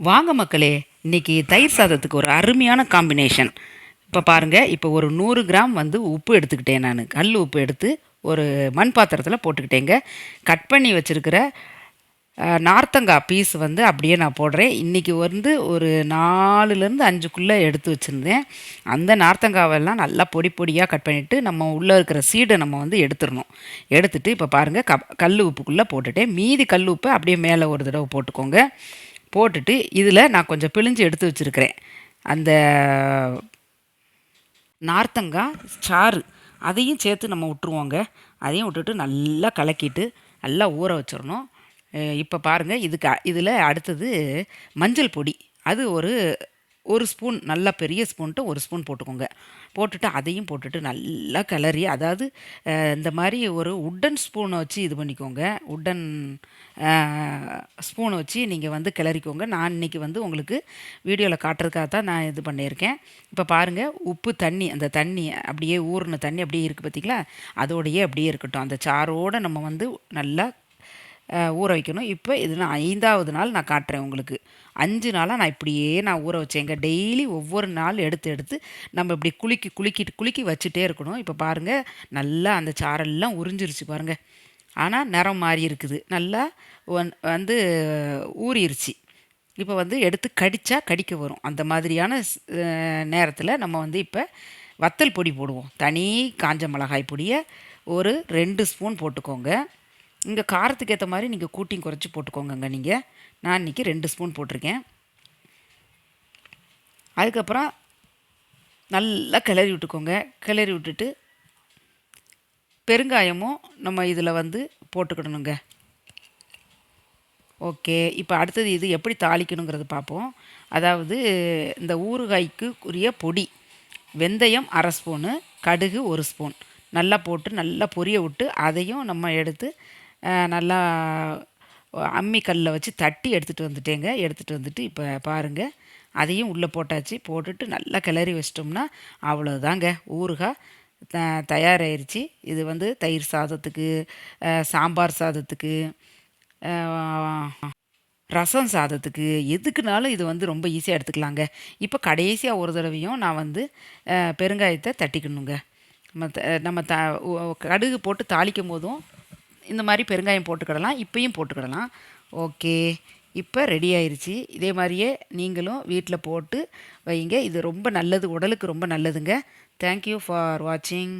வாங்க மக்களே இன்னைக்கு தயிர் சாதத்துக்கு ஒரு அருமையான காம்பினேஷன் இப்போ பாருங்கள் இப்போ ஒரு நூறு கிராம் வந்து உப்பு எடுத்துக்கிட்டேன் நான். கல் உப்பு எடுத்து ஒரு மண் பாத்திரத்தில் போட்டுக்கிட்டேங்க. கட் பண்ணி வச்சுருக்கிற நார்த்தங்காய் பீஸ் வந்து அப்படியே நான் போடுறேன். இன்றைக்கி வந்து ஒரு நாலுலேருந்து அஞ்சுக்குள்ளே எடுத்து வச்சுருந்தேன். அந்த நார்த்தங்காவெல்லாம் நல்லா பொடி பொடியாக கட் பண்ணிவிட்டு நம்ம உள்ளே இருக்கிற சீடை நம்ம வந்து எடுத்துடணும். எடுத்துகிட்டு இப்போ பாருங்கள் க கல் உப்புக்குள்ளே போட்டுட்டேன். மீதி கல் உப்பை அப்படியே மேலே ஒரு தடவை போட்டுக்கோங்க. போட்டுட்டு இதில் நான் கொஞ்சம் பிழிஞ்சு எடுத்து வச்சுருக்கிறேன். அந்த நார்த்தங்காய் சாறு அதையும் சேர்த்து நம்ம விட்ருவோங்க அதையும் விட்டுட்டு நல்லா கலக்கிட்டு நல்லா ஊற வச்சிடணும். இப்போ பாருங்கள் இதுக்கு இதில் அடுத்தது மஞ்சள் பொடி. அது ஒரு ஒரு ஸ்பூன் நல்லா பெரிய ஸ்பூன்ட்டு ஒரு ஸ்பூன் போட்டுக்கோங்க. போட்டுட்டு அதையும் போட்டுட்டு நல்லா கிளறி அதாவது இந்த மாதிரி ஒரு உட்டன் ஸ்பூனை வச்சு இது பண்ணிக்கோங்க. உட்டன் ஸ்பூனை வச்சு நீங்கள் வந்து கிளறிக்கோங்க. நான் இன்றைக்கி வந்து உங்களுக்கு வீடியோவில் காட்டுறதுக்காக தான் நான் இது பண்ணியிருக்கேன். இப்போ பாருங்கள் உப்பு தண்ணி அந்த தண்ணி அப்படியே ஊறின தண்ணி அப்படியே இருக்குது பார்த்திங்களா அதோடையே அப்படியே இருக்கட்டும். அந்த சாரோடு நம்ம வந்து நல்லா ஊற வைக்கணும். இப்போ இது நான் ஐந்தாவது நாள் நான் காட்டுறேன் உங்களுக்கு. அஞ்சு நாளாக நான் இப்படியே நான் ஊற வச்சேங்க டெய்லி ஒவ்வொரு நாள் எடுத்து எடுத்து நம்ம இப்படி குலுக்கி குலுக்கிட்டு குலுக்கி வச்சுட்டே இருக்கணும். இப்போ பாருங்கள் நல்லா அந்த சாரெல்லாம் உறிஞ்சிருச்சு பாருங்கள் ஆனால் நிறம் மாறி இருக்குது. நல்லா வந்து ஊறிடுச்சு இப்போ வந்து எடுத்து கடித்தா கடிக்க வரும். அந்த மாதிரியான நேரத்தில் நம்ம வந்து இப்போ வத்தல் பொடி போடுவோம். தனி காஞ்ச மிளகாய் பொடியை ஒரு ரெண்டு ஸ்பூன் போட்டுக்கோங்க. இங்கே காரத்துக்கு ஏற்ற மாதிரி நீங்கள் கூட்டியும் குறைச்சி போட்டுக்கோங்கங்க நீங்கள் நான் இன்றைக்கி ரெண்டு ஸ்பூன் போட்டிருக்கேன். அதுக்கப்புறம் நல்லா கிளறி விட்டுக்கோங்க. கிளறி விட்டுட்டு பெருங்காயமும் நம்ம இதில் வந்து போட்டுக்கிடணுங்க. ஓகே இப்போ அடுத்தது இது எப்படி தாளிக்கணுங்கிறது பார்ப்போம் அதாவது இந்த ஊறுகாய்க்கு உரிய பொடி வெந்தயம் அரை ஸ்பூனு கடுகு ஒரு ஸ்பூன். நல்லா போட்டு நல்லா பொரிய விட்டு அதையும் நம்ம எடுத்து நல்லா அம்மி கல்லில் வச்சு தட்டி எடுத்துகிட்டு வந்துட்டேங்க. எடுத்துகிட்டு வந்துட்டு இப்போ பாருங்கள் அதையும் உள்ளே போட்டாச்சு. போட்டுட்டு நல்லா கிளறி வச்சிட்டோம்னா அவ்வளோதாங்க ஊறுகாய் த தயாராகிருச்சு இது வந்து தயிர் சாதத்துக்கு சாம்பார் சாதத்துக்கு ரசம் சாதத்துக்கு எதுக்குனாலும் இது வந்து ரொம்ப ஈஸியாக எடுத்துக்கலாங்க. இப்போ கடைசியாக ஒரு தடவையும் நான் வந்து பெருங்காயத்தை தட்டிக்கணுங்க. நம்ம த நம்ம த கடுகு போட்டு தாளிக்கும் போதும் இந்த மாதிரி பெருங்காயம் போட்டுக்கிடலாம் இப்பையும் போட்டுக்கிடலாம். ஓகே. இப்போ ரெடி ஆயிடுச்சு இதே மாதிரியே நீங்களும் வீட்டில் போட்டு வைங்க. இது ரொம்ப நல்லது உடலுக்கு ரொம்ப நல்லதுங்க. தேங்க்யூ ஃபார் வாட்சிங்